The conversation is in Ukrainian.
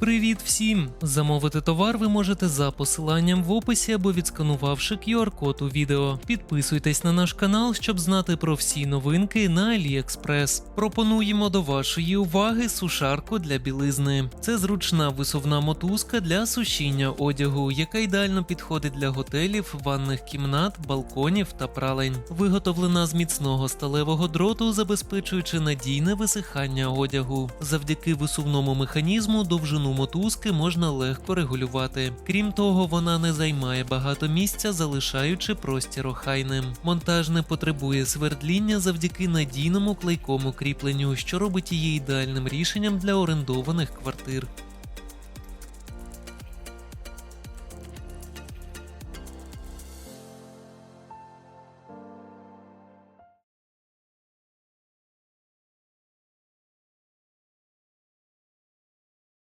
Привіт всім! Замовити товар ви можете за посиланням в описі або відсканувавши QR-код у відео. Підписуйтесь на наш канал, щоб знати про всі новинки на AliExpress. Пропонуємо до вашої уваги сушарку для білизни. Це зручна висувна мотузка для сушіння одягу, яка ідеально підходить для готелів, ванних кімнат, балконів та пралень. Виготовлена з міцного сталевого дроту, забезпечуючи надійне висихання одягу. Завдяки висувному механізму довжину мотузки можна легко регулювати. Крім того, вона не займає багато місця, залишаючи простір охайним. Монтаж не потребує свердління завдяки надійному клейкому кріпленню, що робить її ідеальним рішенням для орендованих квартир.